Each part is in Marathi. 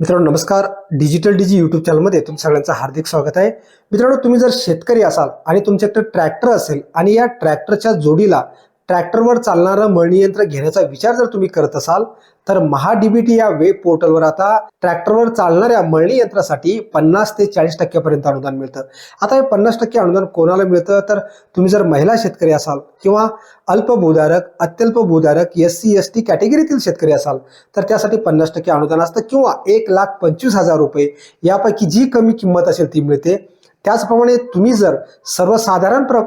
मित्रांनो नमस्कार. डिजिटल डीजी यूट्यूब चॅनलमध्ये तुमचं सगळ्यांचं हार्दिक स्वागत आहे. मित्रांनो तुम्ही जर शेतकरी असाल आणि तुमच्याकडे ट्रॅक्टर असेल आणि या ट्रॅक्टरच्या जोडीला ट्रॅक्टरवर चालणारं मळणी यंत्र घेण्याचा विचार जर तुम्ही करत असाल तर महाडीबीटी या वेब पोर्टलवर आता ट्रॅक्टरवर चालणाऱ्या मळणी यंत्रासाठी पन्नास ते चाळीस टक्क्यापर्यंत अनुदान मिळतं. आता हे पन्नास टक्के अनुदान कोणाला मिळतं? तर तुम्ही जर महिला शेतकरी असाल किंवा अल्पभूधारक अत्यल्प भूधारक एस सी एस टी कॅटेगरीतील शेतकरी असाल तर त्यासाठी पन्नास टक्के अनुदान असतं किंवा एक लाख पंचवीस हजार रुपये यापैकी जी कमी किंमत असेल ती मिळते. त्याचप्रमाणे तुम्ही जर सर्वसाधारण प्र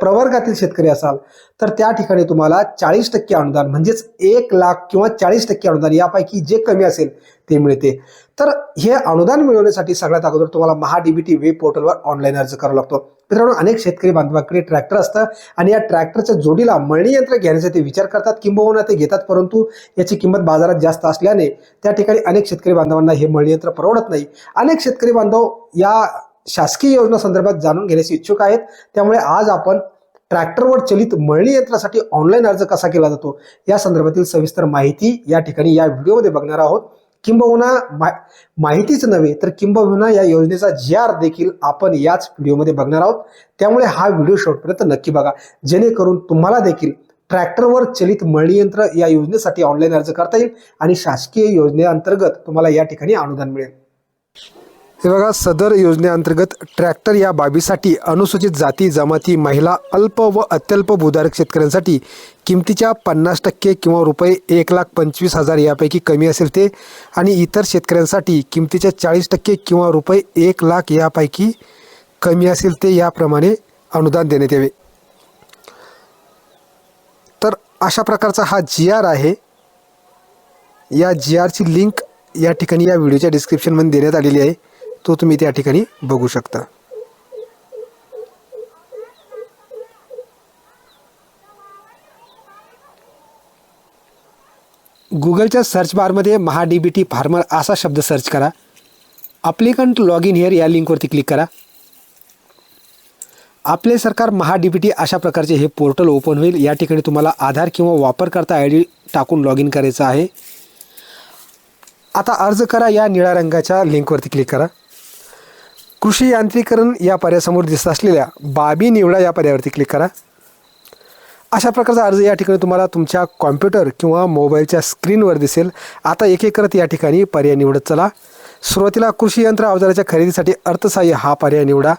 प्रवर्गातील शेतकरी असाल तर त्या ठिकाणी तुम्हाला चाळीस टक्के अनुदान म्हणजेच एक लाख किंवा चाळीस टक्के अनुदान यापैकी जे कमी असेल ते मिळते. तर हे अनुदान मिळवण्यासाठी सगळ्यात अगोदर तुम्हाला महाडीबीटी वेब पोर्टलवर ऑनलाईन अर्ज करावा लागतो. मित्रांनो अनेक शेतकरी बांधवाकडे ट्रॅक्टर असतं आणि या ट्रॅक्टरच्या जोडीला मळणी यंत्र घेण्याचा ते विचार करतात किंबहुना ते घेतात परंतु याची किंमत बाजारात जास्त असल्याने त्या ठिकाणी अनेक शेतकरी बांधवांना हे मळणी यंत्र परवडत नाही. अनेक शेतकरी बांधव या शासकीय योजना संदर्भात जाणून घेण्यास इच्छुक आहेत. त्यामुळे आज आपण ट्रॅक्टरवर चलित मळणी यंत्रासाठी ऑनलाईन अर्ज कसा केला जातो? या संदर्भातील सविस्तर माहिती या ठिकाणी या व्हिडिओमध्ये बघणार आहोत. किंबहुना मा माहितीच नव्हे तर किंबहुना या योजनेचा जी आर देखील आपण याच व्हिडिओमध्ये बघणार आहोत. त्यामुळे हा व्हिडिओ शेवटपर्यंत नक्की बघा. जेणेकरून तुम्हाला देखील ट्रॅक्टरवर चलित मळणी यंत्र या योजनेसाठी ऑनलाईन अर्ज करता येईल आणि शासकीय योजनेअंतर्गत तुम्हाला या ठिकाणी अनुदान मिळेल. हे बघा सदर योजनेअंतर्गत ट्रॅक्टर या बाबीसाठी अनुसूचित जाती जमाती महिला अल्प व अत्यल्प भूधारक शेतकऱ्यांसाठी किमतीच्या पन्नास टक्के किंवा रुपये एक लाख पंचवीस हजार यापैकी कमी असेल ते आणि इतर शेतकऱ्यांसाठी किमतीच्या चाळीस टक्के किंवा रुपये एक लाख यापैकी कमी असेल ते याप्रमाणे अनुदान देण्यात यावे. तर अशा प्रकारचा हा जी आर आहे. या जी आरची लिंक या ठिकाणी या व्हिडिओच्या डिस्क्रिप्शनमध्ये देण्यात आलेली आहे. तो तुम्ही त्या ठिकाणी बघू शकता. गुगलच्या सर्च बारमध्ये Maha D B T farmer असा शब्द सर्च करा. अप्लिकंट लॉग इन हिअर या लिंकवरती क्लिक करा. आपले सरकार महा डी बी टी अशा प्रकारचे हे पोर्टल ओपन होईल. या ठिकाणी तुम्हाला आधार किंवा वापरकर्ता आय डी टाकून लॉग इन करायचं आहे. आता अर्ज करा या निळ्या रंगाच्या लिंकवरती क्लिक करा. कृषी यांत्रिकरण या पर्यायासमोर दिसत असलेल्या बाबी निवडा या पर्यायावरती क्लिक करा. अशा प्रकारचा अर्ज या ठिकाणी तुम्हाला तुमच्या कॉम्प्युटर किंवा मोबाईलच्या स्क्रीनवर दिसेल. आता एक एक करत या ठिकाणी पर्याय निवडत चला. सुरुवातीला कृषी यंत्र अवजाराच्या खरेदीसाठी अर्थसहाय्य हा पर्याय निवडा.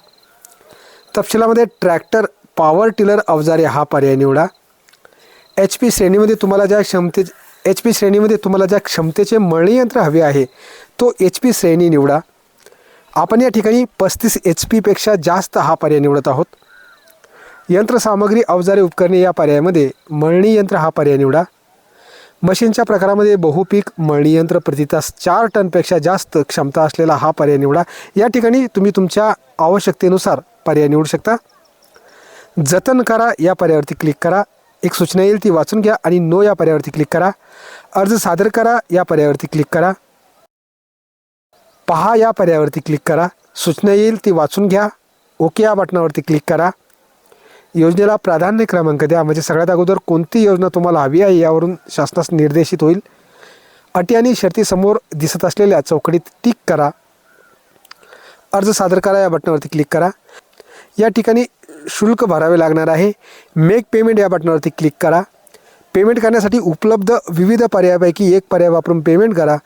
तपशिलामध्ये ट्रॅक्टर पॉवर टिलर अवजारे हा पर्याय निवडा. एच पी श्रेणीमध्ये तुम्हाला ज्या क्षमते एच पी श्रेणीमध्ये तुम्हाला ज्या क्षमतेचे मळणी यंत्र हवे आहे तो एच पी श्रेणी निवडा. आपण या ठिकाणी पस्तीस एच पीपेक्षा जास्त हा पर्याय निवडत आहोत. यंत्रसामग्री अवजारे उपकरणे या पर्यायामध्ये मळणी यंत्र हा पर्याय निवडा. मशीनच्या प्रकारामध्ये बहुपीक मळणी यंत्र प्रति तास चार टनपेक्षा जास्त क्षमता असलेला हा पर्याय निवडा. या ठिकाणी तुम्ही तुमच्या आवश्यकतेनुसार पर्याय निवडू शकता. जतन करा या पर्यायावरती क्लिक करा. एक सूचना येईल ती वाचून घ्या आणि नो या पर्यायावरती क्लिक करा. अर्ज सादर करा या पर्यायावरती क्लिक करा. पहा या पर्यायावरती क्लिक करा. सूचना येईल ती वाचून घ्या. ओके या बटनावरती क्लिक करा. योजनेला प्राधान्य क्रमांक द्या. म्हणजे सगळ्यात अगोदर कोणती योजना तुम्हाला हवी आहे यावरून शासनास निर्देशित होईल. अटी आणि शर्तीसमोर दिसत असलेल्या चौकटीत टिक करा. अर्ज सादर करा. या बटनावरती क्लिक करा. या ठिकाणी शुल्क भरावे लागणार आहे. मेक पेमेंट या बटनावरती क्लिक करा. पेमेंट करण्यासाठी उपलब्ध विविध पर्यायापैकी एक पर्याय वापरून पेमेंट करा.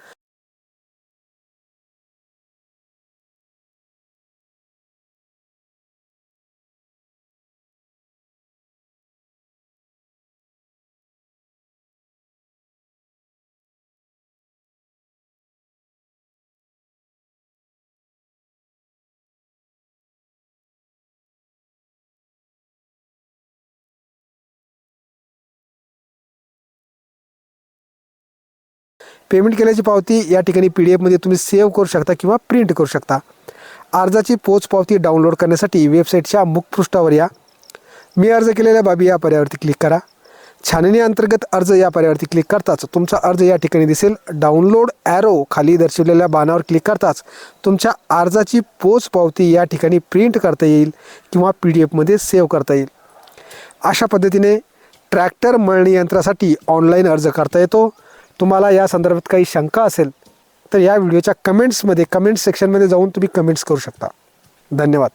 पेमेंट केल्याची पावती या ठिकाणी पी डी एफमध्ये तुम्ही सेव्ह करू शकता किंवा प्रिंट करू शकता. अर्जाची पोच पावती डाउनलोड करण्यासाठी वेबसाईटच्या मुखपृष्ठावर या. मी अर्ज केलेल्या बाबी या पर्यायावरती क्लिक करा. छाननी अंतर्गत अर्ज या पर्यायावरती क्लिक करताच तुमचा अर्ज या ठिकाणी दिसेल. डाउनलोड ॲरो खाली दर्शवलेल्या बाणावर क्लिक करताच तुमच्या अर्जाची पोच पावती या ठिकाणी प्रिंट करता येईल किंवा पी डी एफमध्ये सेव्ह करता येईल. अशा पद्धतीने ट्रॅक्टर मळणी यंत्रासाठी ऑनलाईन अर्ज करता येतो. तुम्हाला या संदर्भात काही शंका असेल तर या व्हिडिओच्या कमेंट्समध्ये कमेंट सेक्शनमध्ये जाऊन तुम्ही कमेंट्स करू शकता. धन्यवाद.